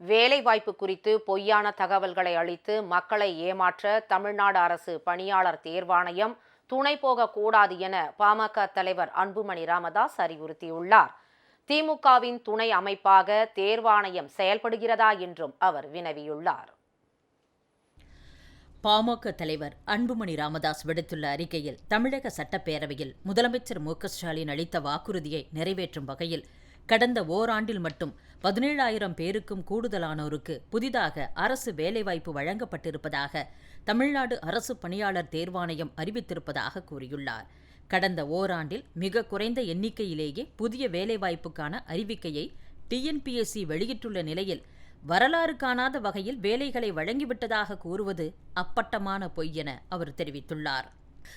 வேலைவாய்ப்பு குறித்து பொய்யான தகவல்களை அளித்து மக்களை ஏமாற்ற தமிழ்நாடு அரசு பணியாளர் தேர்வாணையம் துணை போகக்கூடாது என பாமக தலைவர் அன்புமணி ராமதாஸ் அறிவுறுத்தியுள்ளார். திமுகவின் துணை அமைப்பாக தேர்வாணையம் செயல்படுகிறதா என்றும் அவர் வினவியுள்ளார். பாமக தலைவர் அன்புமணி ராமதாஸ் விடுத்துள்ள அறிக்கையில் தமிழக சட்டப்பேரவையில் முதலமைச்சர் மு க ஸ்டாலின் அளித்த வாக்குறுதியை நிறைவேற்றும் வகையில் கடந்த ஓராண்டில் மட்டும் பதினேழாயிரம் பேருக்கும் கூடுதலானோருக்கு புதிதாக அரசு வேலைவாய்ப்பு வழங்கப்பட்டிருப்பதாக தமிழ்நாடு அரசு பணியாளர் தேர்வாணையம் அறிவித்திருப்பதாக கூறியுள்ளார். கடந்த ஓராண்டில் மிக குறைந்த எண்ணிக்கையிலேயே புதிய வேலைவாய்ப்புக்கான அறிவிக்கையை டிஎன்பிஎஸ்சி வெளியிட்டுள்ள நிலையில் வரலாறு காணாத வகையில் வேலைகளை வழங்கிவிட்டதாக கூறுவது அப்பட்டமான பொய் என அவர் தெரிவித்துள்ளார்.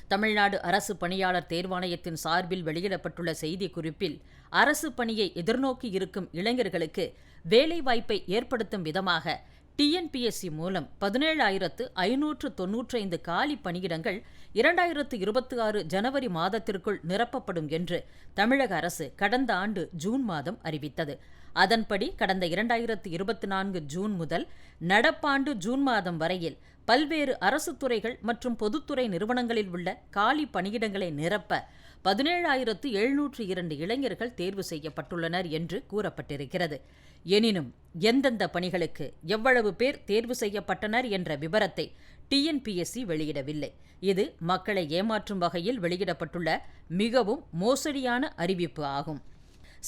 தமிழ்நாடு அரசு பணியாளர் தேர்வாணையத்தின் சார்பில் வெளியிடப்பட்டுள்ள செய்திக்குறிப்பில் அரசு பணியை எதிர்நோக்கி இருக்கும் இளைஞர்களுக்கு வேலைவாய்ப்பை ஏற்படுத்தும் விதமாக டிஎன்பிஎஸ்சி மூலம் பதினேழாயிரத்து ஐநூற்று தொன்னூற்றைந்து காலி பணியிடங்கள் இரண்டாயிரத்து இருபத்தி ஆறு ஜனவரி மாதத்திற்குள் நிரப்பப்படும் என்று தமிழக அரசு கடந்த ஆண்டு ஜூன் மாதம் அறிவித்தது. அதன்படி கடந்த இரண்டாயிரத்து இருபத்தி நான்கு ஜூன் முதல் நடப்பாண்டு ஜூன் மாதம் வரையில் பல்வேறு அரசு துறைகள் மற்றும் பொதுத்துறை நிறுவனங்களில் உள்ள காலி பணியிடங்களை நிரப்ப பதினேழாயிரத்து எழுநூற்று இரண்டு இளைஞர்கள் தேர்வு செய்யப்பட்டுள்ளனர் என்று கூறப்பட்டிருக்கிறது. எனினும் எந்தெந்த பணிகளுக்கு எவ்வளவு பேர் தேர்வு செய்யப்பட்டனர் என்ற விவரத்தை டிஎன்பிஎஸ்சி வெளியிடவில்லை. இது மக்களை ஏமாற்றும் வகையில் வெளியிடப்பட்டுள்ள மிகவும் மோசடியான அறிவிப்பு ஆகும்.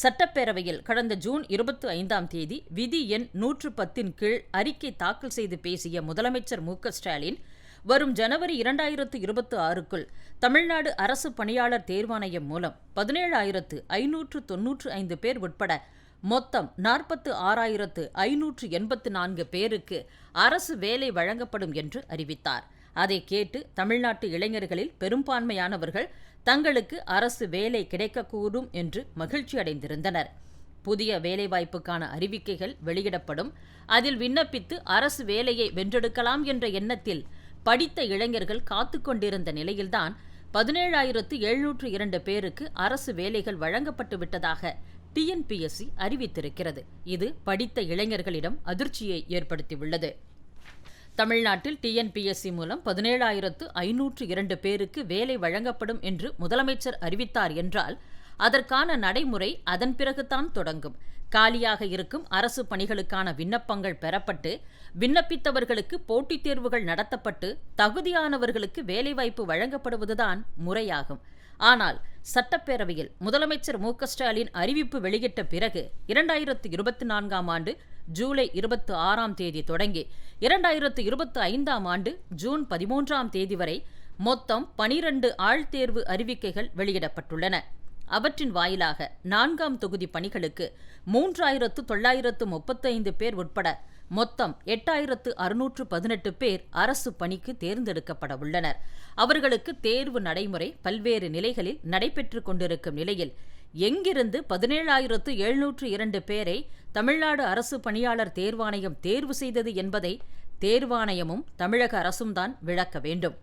சட்டப்பேரவையில் கடந்த ஜூன் இருபத்தி ஐந்தாம் தேதி விதி எண் நூற்று பத்தின் கீழ் அறிக்கை தாக்கல் செய்து பேசிய முதலமைச்சர் மு ஸ்டாலின் வரும் ஜனவரி இரண்டாயிரத்து இருபத்தி ஆறுக்குள் தமிழ்நாடு அரசு பணியாளர் தேர்வாணையம் மூலம் பதினேழாயிரத்து ஐநூற்று தொன்னூற்று ஐந்து பேர் உட்பட மொத்தம் நாற்பத்து ஆறாயிரத்து ஐநூற்று எண்பத்து நான்கு பேருக்கு அரசு வேலை வழங்கப்படும் என்று அறிவித்தார். அதை கேட்டு தமிழ்நாட்டு இளைஞர்களில் பெரும்பான்மையானவர்கள் தங்களுக்கு அரசு வேலை கிடைக்கக்கூடும் என்று மகிழ்ச்சி அடைந்திருந்தனர். புதிய வேலைவாய்ப்புக்கான அறிவிக்கைகள் வெளியிடப்படும். அதில் விண்ணப்பித்து அரசு வேலையை வென்றெடுக்கலாம் என்ற எண்ணத்தில் படித்த இளைஞர்கள் காத்து கொண்டிருந்த நிலையில்தான் பதினேழாயிரத்து எழுநூற்று இரண்டு பேருக்கு அரசு வேலைகள் வழங்கப்பட்டு விட்டதாக டிஎன்பிஎஸ்சி அறிவித்திருக்கிறது. இது படித்த இளைஞர்களிடம் அதிர்ச்சியை ஏற்படுத்தியுள்ளது. தமிழ்நாட்டில் டிஎன்பிஎஸ்சி மூலம் பதினேழாயிரத்து ஐநூற்று இரண்டு பேருக்கு வேலை வழங்கப்படும் என்று முதலமைச்சர் அறிவித்தார் என்றால் அதற்கான நடைமுறை அதன் பிறகுதான் தொடங்கும். காலியாக இருக்கும் அரசு பணிகளுக்கான விண்ணப்பங்கள் பெறப்பட்டு விண்ணப்பித்தவர்களுக்கு போட்டித் தேர்வுகள் நடத்தப்பட்டு தகுதியானவர்களுக்கு வேலைவாய்ப்பு வழங்கப்படுவதுதான் முறையாகும். ஆனால் சட்டப்பேரவையில் முதலமைச்சர் மு ஸ்டாலின் அறிவிப்பு வெளியிட்ட பிறகு இரண்டாயிரத்து இருபத்தி நான்காம் ஆண்டு ஜூலை இருபத்தி ஆறாம் தேதி தொடங்கி இரண்டாயிரத்து இருபத்தி ஐந்தாம் ஆண்டு ஜூன் பதிமூன்றாம் தேதி வரை மொத்தம் பனிரண்டு ஆழ்தேர்வு அறிவிக்கைகள் வெளியிடப்பட்டுள்ளன. அவற்றின் வாயிலாக நான்காம் தொகுதி பணிகளுக்கு மூன்றாயிரத்து தொள்ளாயிரத்து முப்பத்தைந்து பேர் உட்பட மொத்தம் எட்டாயிரத்து அறுநூற்று பதினெட்டு பேர் அரசு பணிக்கு தேர்ந்தெடுக்கப்பட உள்ளனர். அவர்களுக்கு தேர்வு நடைமுறை பல்வேறு நிலைகளில் நடைபெற்றுக் கொண்டிருக்கும் நிலையில் எங்கிருந்து பதினேழாயிரத்து எழுநூற்று இரண்டு பேரை தமிழ்நாடு அரசு பணியாளர் தேர்வாணையம் தேர்வு செய்தது என்பதை தேர்வாணையமும் தமிழக அரசும் தான் விளக்க வேண்டும்.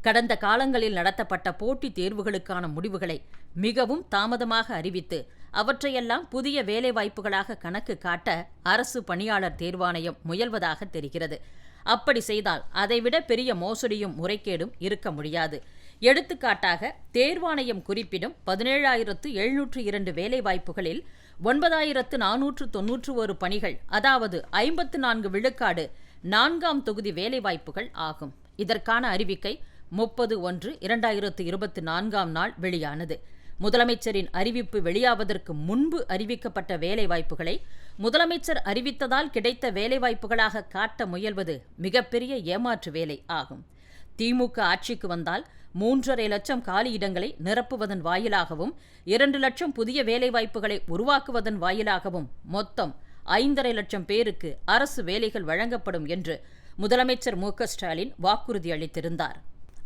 கடந்த காலங்களில் நடத்தப்பட்ட போட்டித் தேர்வுகளுக்கான முடிவுகளை மிகவும் தாமதமாக அறிவித்து அவற்றையெல்லாம் புதிய வேலைவாய்ப்புகளாக கணக்கு காட்ட அரசு பணியாளர் தேர்வாணையம் முயல்வதாக தெரிகிறது. அப்படி செய்தால் அதைவிட பெரிய மோசடியும் முறைகேடும் இருக்க முடியாது. எடுத்துக்காட்டாக தேர்வாணையம் குறிப்பிடும் பதினேழாயிரத்து எழுநூற்று இரண்டு வேலைவாய்ப்புகளில் ஒன்பதாயிரத்து நானூற்று தொன்னூற்று ஒரு பணிகள் அதாவது ஐம்பத்து நான்கு விழுக்காடு நான்காம் தொகுதி வேலைவாய்ப்புகள் ஆகும். இதற்கான அறிவிக்கை முப்பது ஒன்று இரண்டாயிரத்து இருபத்தி நான்காம் நாள் வெளியானது. முதலமைச்சரின் அறிவிப்பு வெளியாவதற்கு முன்பு அறிவிக்கப்பட்ட வேலைவாய்ப்புகளை முதலமைச்சர் அறிவித்ததால் கிடைத்த வேலைவாய்ப்புகளாக காட்ட முயல்வது மிகப்பெரிய ஏமாற்று வேலை ஆகும். திமுக ஆட்சிக்கு வந்தால் மூன்றரை லட்சம் காலியிடங்களை நிரப்புவதன் வாயிலாகவும் இரண்டு லட்சம் புதிய வேலைவாய்ப்புகளை உருவாக்குவதன் வாயிலாகவும் மொத்தம் ஐந்தரை லட்சம் பேருக்கு அரசு வேலைகள் வழங்கப்படும் என்று முதலமைச்சர் மு ஸ்டாலின் வாக்குறுதி அளித்திருந்தார்.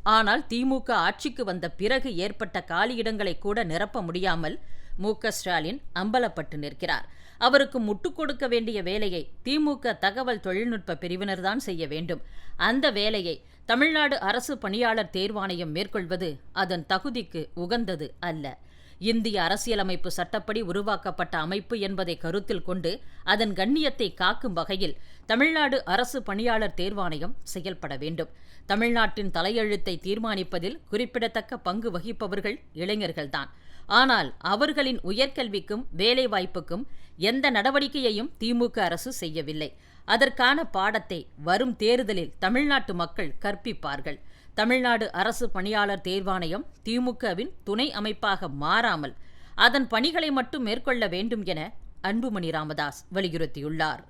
ஆனால் திமுக ஆட்சிக்கு வந்த பிறகு ஏற்பட்ட காலியிடங்களை கூட நிரப்ப முடியாமல் மு. ஸ்டாலின் அம்பலப்பட்டு நிற்கிறார். அவருக்கு முட்டுக் கொடுக்க வேண்டிய வேலையை திமுக தகவல் தொழில்நுட்ப பிரிவினர்தான் செய்ய வேண்டும். அந்த வேலையை தமிழ்நாடு அரசு பணியாளர் தேர்வாணையம் மேற்கொள்வது அதன் தகுதிக்கு உகந்தது அல்ல. இந்திய அரசியலமைப்பு சட்டப்படி உருவாக்கப்பட்ட அமைப்பு என்பதை கருத்தில் கொண்டு அதன் கண்ணியத்தை காக்கும் வகையில் தமிழ்நாடு அரசு பணியாளர் தேர்வாணையம் செயல்பட வேண்டும். தமிழ்நாட்டின் தலையெழுத்தை தீர்மானிப்பதில் குறிப்பிடத்தக்க பங்கு வகிப்பவர்கள் இளைஞர்கள்தான். ஆனால் அவர்களின் உயர்கல்விக்கும் வேலைவாய்ப்புக்கும் எந்த நடவடிக்கையையும் திமுக அரசு செய்யவில்லை. அதற்கான பாடத்தை வரும் தேர்தலில் தமிழ்நாட்டு மக்கள் கற்பிப்பார்கள். தமிழ்நாடு அரசு பணியாளர் தேர்வாணையம் திமுகவின் துணை அமைப்பாக மாறாமல் அதன் பணிகளை மட்டும் மேற்கொள்ள வேண்டும் என அன்புமணி ராமதாஸ் வலியுறுத்தியுள்ளார்.